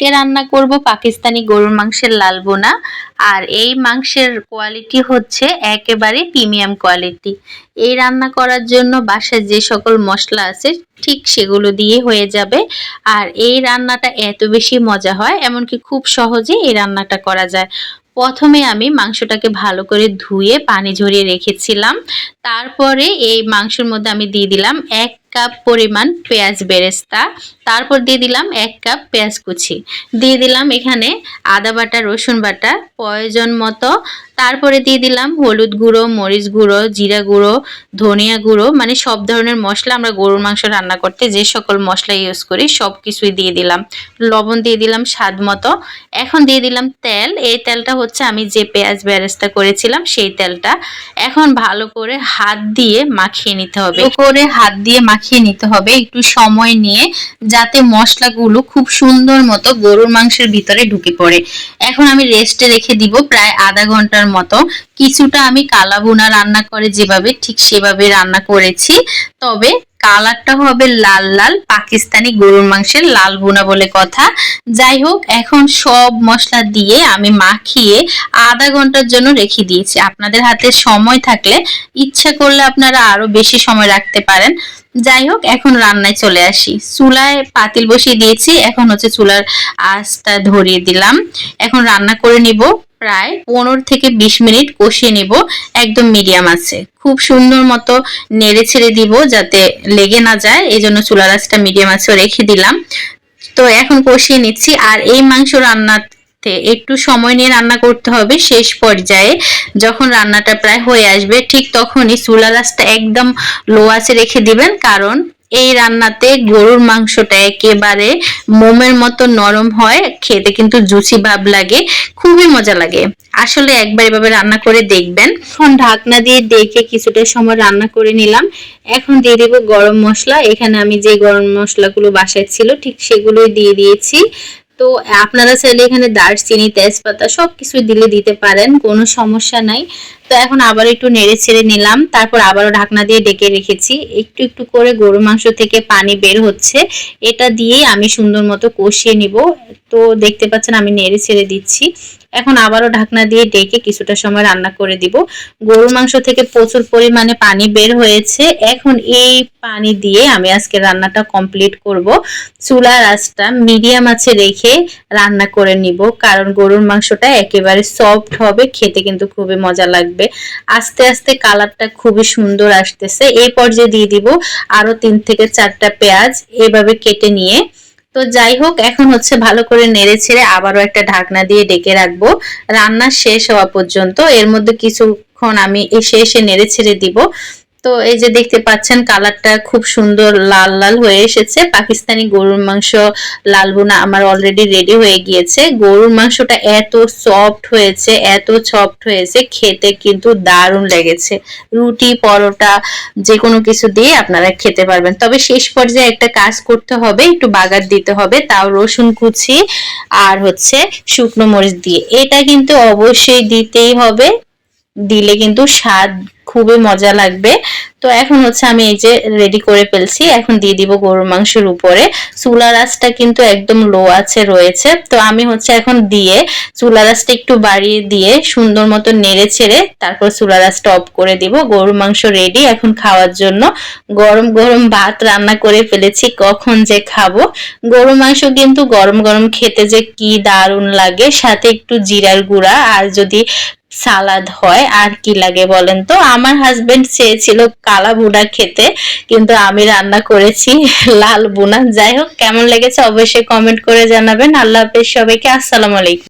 আজকে রান্না করব পাকিস্তানি গরুর মাংসের লাল বোনা আর এই মাংসের কোয়ালিটি হচ্ছে একেবারে প্রিমিয়াম কোয়ালিটি এই রান্না করার জন্য বাসায় যে সকল মশলা আছে, ঠিক সেগুলো দিয়ে হয়ে যাবে। আর এই রান্নাটা এত বেশি মজা হয়, এমনকি খুব সহজে এই রান্নাটা করা যায়। প্রথমে আমি মাংসটাকে ভালো করে ধুয়ে পানি ঝরিয়ে রেখেছিলাম। তারপরে এই মাংসের মধ্যে আমি দিয়ে দিলাম এক কাপ পরিমাণ পেঁয়াজ বেরেস্তা। তারপর দিয়ে দিলাম এক কাপ পেঁয়াজ কুচি। দিয়ে দিলাম এখানে আদা বাটা, রসুন বাটা। প্রয়োজন মতো তারপরে দিয়ে দিলাম হলুদ গুঁড়ো, মরিচ গুঁড়ো, জিরা গুঁড়ো, ধনিয়া গুঁড়ো মানে সব ধরনের মশলা আমরা গরুর মাংস রান্না করতে যে সকল মশলা ইউজ করি সব কিছুই দিয়ে দিলাম। লবণ দিয়ে দিলাম স্বাদ মতো। এখন দিয়ে দিলাম তেল। এই তেলটা হচ্ছে আমি যে পেঁয়াজ বেরেস্তা করেছিলাম সেই তেলটা। এখন ভালো করে হাত দিয়ে মাখিয়ে নিতে হবে। করে হাত দিয়ে মাখিয়ে নিতে হবে। একটু সময় নিয়ে যাতে মশলাগুলো খুব সুন্দর মতো গরুর মাংসের ভিতরে ঢুকে পড়ে। এখন আমি রেস্টে রেখে দিব প্রায় আধা ঘণ্টার মতো কিছুটা আমি কালা বোনা রান্না করে যেভাবে ঠিক সেভাবে রান্না করেছি, তবে কালারটা হবে লাল লাল, পাকিস্তানি গরুর মাংসের লাল বোনা বলে কথা। যাই হোক, এখন সব মশলা দিয়ে আমি মাখিয়ে আধা ঘণ্টার জন্য রেখে দিয়েছি। আপনাদের হাতে সময় থাকলে ইচ্ছা করলে আপনারা আরও বেশি সময় রাখতে পারেন। যাই হোক, এখন রান্নায় চলে আসি। চুলায় পাতিল বসিয়ে দিয়েছি, এখন হচ্ছে চুলার আঁচটা ধরিয়ে দিলাম। এখন রান্না করে নিব। প্রায় পনেরো থেকে বিশ মিনিট কষিয়ে নিব, একদম মিডিয়াম আছে। খুব সুন্দর মতো নেড়ে ছেড়ে দিব যাতে লেগে না যায় এই জন্য চুলার আঁচটা মিডিয়াম আছে রেখে দিলাম। তো এখন কষিয়ে নিচ্ছি, আর এই মাংস রান্না একটু সময় নিয়ে রান্না করতে হবে শেষ পর্যায়ে। যখন রান্নাটা প্রায় হয়ে আসবে, ঠিক তখনই চুলা রাসটা একদম লো আছে রেখে দিবেন, কারণ এই রান্নাতে গরুর মাংসটা একেবারে মোমের মতো নরম হয়, খেতে কিন্তু জুচি ভাব লাগে, খুবই মজা লাগে। আসলে একবার এভাবে রান্না করে দেখবেন। এখন ঢাকনা দিয়ে ডেকে কিছুটা সময় রান্না করে নিলাম। এখন দিয়ে দেবো গরম মশলা। এখানে আমি যে গরম মশলাগুলো বাসায় ছিল, ঠিক সেগুলোই দিয়ে দিয়েছি। তো আপনারা চাইলে এখানে দারচিনি, তেজপাতা সব কিছু দিলে দিতে পারেন, কোনো সমস্যা নাই। তো এখন আবার একটু নেড়ে ছেড়ে নিলাম, তারপর আবারও ঢাকনা দিয়ে ডেকে রেখেছি। একটু একটু করে গরু মাংস থেকে পানি বের হচ্ছে, এটা দিয়েই আমি সুন্দর মতো কষিয়ে নিব। তো দেখতে পাচ্ছেন আমি নেড়ে ছেড়ে দিচ্ছি। এখন আবারও ঢাকনা দিয়ে ডেকে কিছুটা সময় রান্না করে দিব। গরুর মাংস থেকে প্রচুর পরিমাণে পানি বের হয়েছে। এখন এই পানি দিয়ে আমি আজকে রান্নাটা কমপ্লিট করব। চুলার আঁচটা মিডিয়াম আছে রেখে রান্না করে নিব, কারণ গরুর মাংসটা একেবারে সফট হবে, খেতে কিন্তু খুবই মজা লাগবে। আস্তে আস্তে কালারটা খুবই সুন্দর আসতেছে। এই পর্যায়ে দিয়ে দিব আরও তিন থেকে চারটা পেঁয়াজ, এভাবে কেটে নিয়ে তো যাই হোক, এখন হচ্ছে ভালো করে নেড়ে ছেড়ে আবারও একটা ঢাকনা দিয়ে ডেকে রাখব। রান্না শেষ হওয়া পর্যন্ত। এর মধ্যে কিছুক্ষণ আমি এসে এসে নেড়ে ছেড়ে দিব। তো এই যে দেখতে পাচ্ছেন কালারটা খুব সুন্দর লাল লাল হয়ে এসেছে। পাকিস্তানি গরুর মাংস লাল বোনা আমার অলরেডি রেডি হয়ে গিয়েছে। গরুর মাংসটা এত সফট হয়েছে, এত সফট হয়েছে, খেতে কিন্তু দারুণ লেগেছে। রুটি, পরোটা যে কোনো কিছু দিয়ে আপনারা খেতে পারবেন। তবে শেষ পর্যায়ে একটা কাজ করতে হবে, একটু বাগার দিতে হবে, তাও রসুন কুচি আর হচ্ছে শুকনো মরিচ দিয়ে। এটা কিন্তু অবশ্যই দিতেই হবে, দিলে কিন্তু স্বাদ খুবই মজা লাগবে। তো এখন হচ্ছে আমি এই যে রেডি করে ফেলছি। এখন দিয়ে দিব গরুর মাংসের উপরে। চুলা রাসটা কিন্তু একদম লো আছে, রয়েছে। তো আমি হচ্ছে এখন দিয়ে চুলা রাসটা একটু বাড়িয়ে দিয়ে সুন্দর মতো নেড়ে ছেড়ে তারপর চুলা রাসটা অফ করে দিব। গরুর মাংস রেডি এখন খাওয়ার জন্য। গরম গরম ভাত রান্না করে ফেলেছি, কখন যে খাব। গরু মাংস কিন্তু গরম গরম খেতে যে কি দারুণ লাগে। সাথে একটু জিরার গুঁড়া আর যদি সালাদ হয়, আর কি লাগে বলেন তো? আমার হাজবেন্ড চেয়েছিল কালা বুনা খেতে, কিন্তু আমি রান্না করেছি লাল বুনা যাই হোক, কেমন লেগেছে অবশ্যই কমেন্ট করে জানাবেন। আল্লাহ হাফেজ সবাইকে। আসসালামু আলাইকুম।